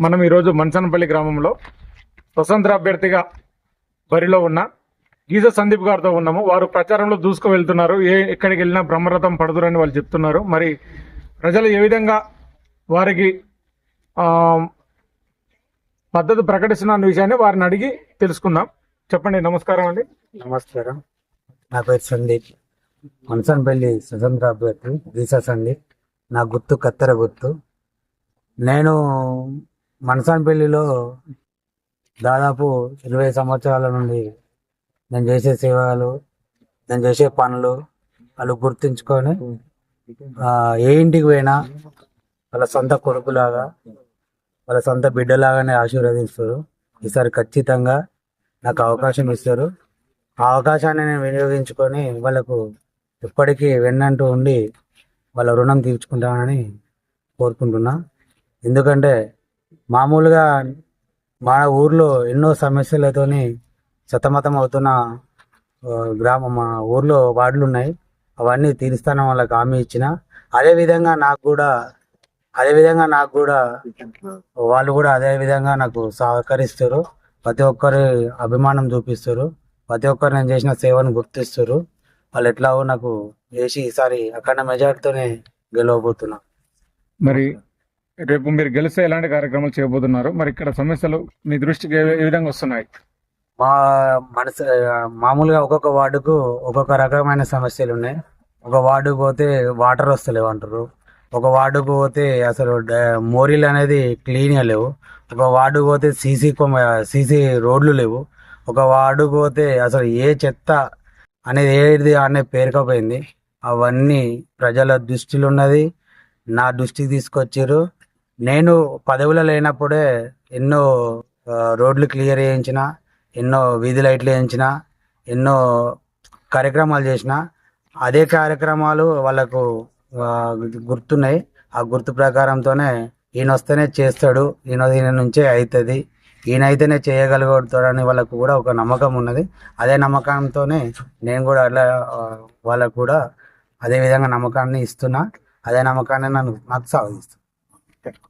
మనం ఈరోజు మన్సనపల్లి గ్రామంలో స్వతంత్ర అభ్యర్థిగా బరిలో ఉన్న గీజ సందీప్ గారితో ఉన్నాము. వారు ప్రచారంలో దూసుకు వెళ్తున్నారు. ఏ ఎక్కడికి వెళ్ళినా బ్రహ్మరథం పడుతురని వాళ్ళు చెప్తున్నారు. మరి ప్రజలు ఏ విధంగా వారికి మద్దతు ప్రకటిస్తున్న విషయాన్ని వారిని అడిగి తెలుసుకుందాం. చెప్పండి నమస్కారం అండి. నమస్కారం. నా పేరు సందీప్. మనసన్పల్లి స్వతంత్ర అభ్యర్థి వీసా సందీప్. నా గుర్తు కత్తెర గుర్తు. నేను మనసన్పల్లిలో దాదాపు ఇరవై సంవత్సరాల నుండి నేను చేసే సేవలు నేను చేసే పనులు వాళ్ళు గుర్తుంచుకొని ఏ ఇంటికి పోయినా వాళ్ళ సొంత కొడుకులాగా వాళ్ళ సొంత బిడ్డలాగానే ఆశీర్వదిస్తారు. ఈసారి ఖచ్చితంగా నాకు అవకాశం ఇస్తారు. ఆ అవకాశాన్ని నేను వినియోగించుకొని వాళ్ళకు ఎప్పటికీ వెన్నంటూ ఉండి వాళ్ళ రుణం తీర్చుకుంటానని కోరుకుంటున్నా. ఎందుకంటే మామూలుగా మన ఊర్లో ఎన్నో సమస్యలతోని సతమతం అవుతున్న గ్రామం మా ఊర్లో వార్డులు ఉన్నాయి అవన్నీ తీరుస్తానని వాళ్ళకి హామీ ఇచ్చిన. అదేవిధంగా నాకు కూడా అదేవిధంగా నాకు కూడా వాళ్ళు కూడా అదే విధంగా నాకు సహకరిస్తారు. ప్రతి ఒక్కరి అభిమానం చూపిస్తారు. ప్రతి ఒక్కరు నేను చేసిన సేవను గుర్తిస్తారు. వాళ్ళు ఎట్లాగో నాకు చేసి ఈసారి అక్కడ మెజార్టీతోనే గెలవబోతున్నా. మరి రేపు మీరు గెలిస్తే ఎలాంటి కార్యక్రమాలు చేయబోతున్నారు? మరి ఇక్కడ సమస్యలు మీ దృష్టికి ఏ విధంగా వస్తున్నాయి? మా మనసు మామూలుగా ఒక్కొక్క వార్డుకు ఒక్కొక్క రకమైన సమస్యలు ఉన్నాయి. ఒక వార్డుకు పోతే వాటర్ వస్తలేవు అంటారు. ఒక వార్డుకు పోతే అసలు డ- మోరీలు అనేది క్లీన్గా లేవు. ఒక వార్డుకు పోతే సీసీ సీసీ రోడ్లు లేవు. ఒక వార్డుకు పోతే అసలు ఏ చెత్త అనేది ఏది అనే పేరుకపోయింది. అవన్నీ ప్రజల దృష్టిలో ఉన్నది. నా దృష్టికి తీసుకొచ్చారు. నేను పదవిలో లేనప్పుడే ఎన్నో రోడ్లు క్లియర్ చేయించిన ఎన్నో వీధి లైట్లు వేయించిన ఎన్నో కార్యక్రమాలు చేసిన. అదే కార్యక్రమాలు వాళ్ళకు గుర్తున్నాయి. ఆ గుర్తు ప్రకారంతోనే ఈయన వస్తేనే చేస్తాడు. ఈయన ఈయన నుంచే అవుతుంది ఈయన అయితేనే చేయగలుగుతాడని వాళ్ళకు కూడా ఒక నమ్మకం ఉన్నది. అదే నమ్మకంతోనే నేను కూడా అట్లా వాళ్ళకు కూడా అదే విధంగా నమ్మకాన్ని ఇస్తున్నా. అదే నమ్మకాన్ని నన్ను నాకు సాగిస్తాను